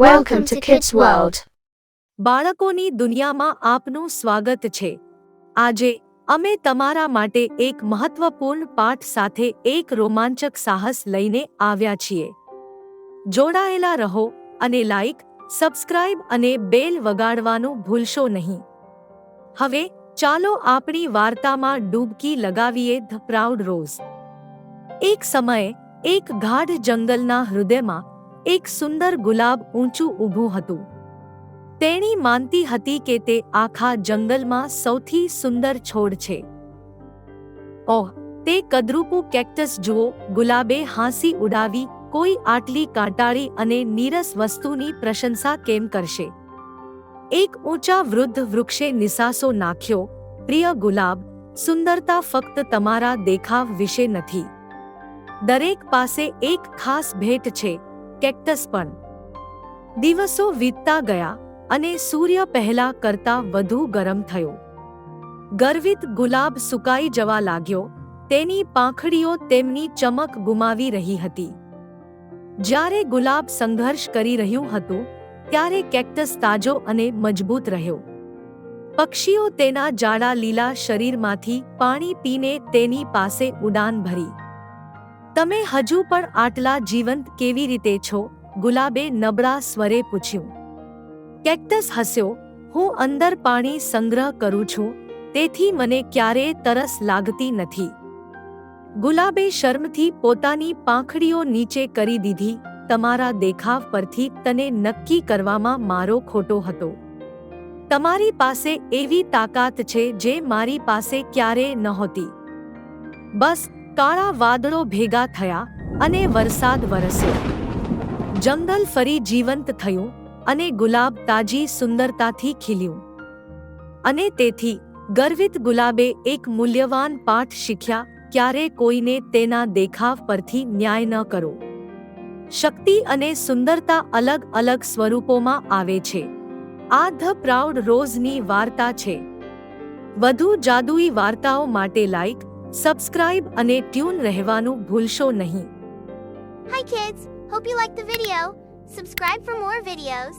Welcome two kids world બાળકોની દુનિયામાં આપનું સ્વાગત છે. આજે અમે તમારા માટે એક મહત્વપૂર્ણ પાઠ સાથે એક રોમાંચક સાહસ લઈને આવ્યા છીએ. જોડાયેલા રહો અને લાઈક સબસ્ક્રાઇબ અને બેલ વગાડવાનું ભૂલશો નહીં. હવે ચાલો આપણી વાર્તામાં ડૂબકી લગાવીએ ધ પ્રાઉડ રોઝ એક સમયે એક ગાઢ જંગલના હૃદયમાં એક સુંદર ગુલાબ ઊંચું ઊભું હતું. તેણી માનતી હતી કે તે આખા જંગલમાં સૌથી સુંદર છોડ છે. ઓહ, તે કદરૂપું કેક્ટસ જુઓ, ગુલાબે હાંસી ઉડાવી, કોઈ આટલી કાંટાળી અને નીરસ વસ્તુની પ્રશંસા કેમ કરશે? એક ઊંચા વૃદ્ધ વૃક્ષે નિસાસો નાખ્યો, પ્રિય ગુલાબ, સુંદરતા ફક્ત તમારા દેખાવ વિશે નથી. દરેક પાસે એક ખાસ ભેટ છે. કેક્ટસ પણ. દિવસો વીતતા ગયા અને સૂર્ય પહેલા કરતા વધુ ગરમ થયો. ગર્વિત ગુલાબ સુકાઈ જવા લાગ્યો, તેની પાંખડીઓ તેમની ચમક ગુમાવી રહી હતી. જ્યારે ગુલાબ સંઘર્ષ કરી રહ્યું હતું, ત્યારે કેક્ટસ તાજો અને મજબૂત રહ્યો. પક્ષીઓ તેના જાડા લીલા શરીરમાંથી પાણી પીને તેની પાસે ઉડાન ભરી. તમે હજુ પણ આટલા જીવંત કેવી રીતે છો? ગુલાબે નબળા સ્વરે પૂછ્યું. કેક્ટસ હસ્યો, હું અંદર પાણી સંગ્રહ કરું છું, તેથી મને ક્યારેય તરસ લાગતી નથી. ગુલાબે શર્મથી પોતાની પાંખડીઓ નીચે કરી દીધી, તમારા દેખાવ પરથી તને નક્કી કરવામાં મારો ખોટો હતો. તમારી પાસે એવી તાકાત છે જે મારી પાસે ક્યારેય નહોતી. બસ કાળા વાદળો ભેગા થયા અને વરસાદ વરસ્યો. જંગલ ફરી જીવંત થયું અને ગુલાબ તાજી સુંદરતાથી ખીલ્યું. અને તેથી ગર્વિત ગુલાબે એક મૂલ્યવાન પાઠ શીખ્યા, ક્યારે કોઈને તેના દેખાવ પરથી ન્યાય ન કરો. શક્તિ અને સુંદરતા અલગ અલગ સ્વરૂપોમાં આવે છે. આ ધ પ્રાઉડ રોઝની વાર્તા છે. વધુ જાદુઈ વાર્તાઓ માટે લાઈક સબસ્ક્રાઇબ અને ટ્યુન રહેવાનું ભૂલશો નહીં Hi kids! Hope you liked the video. Subscribe for more videos.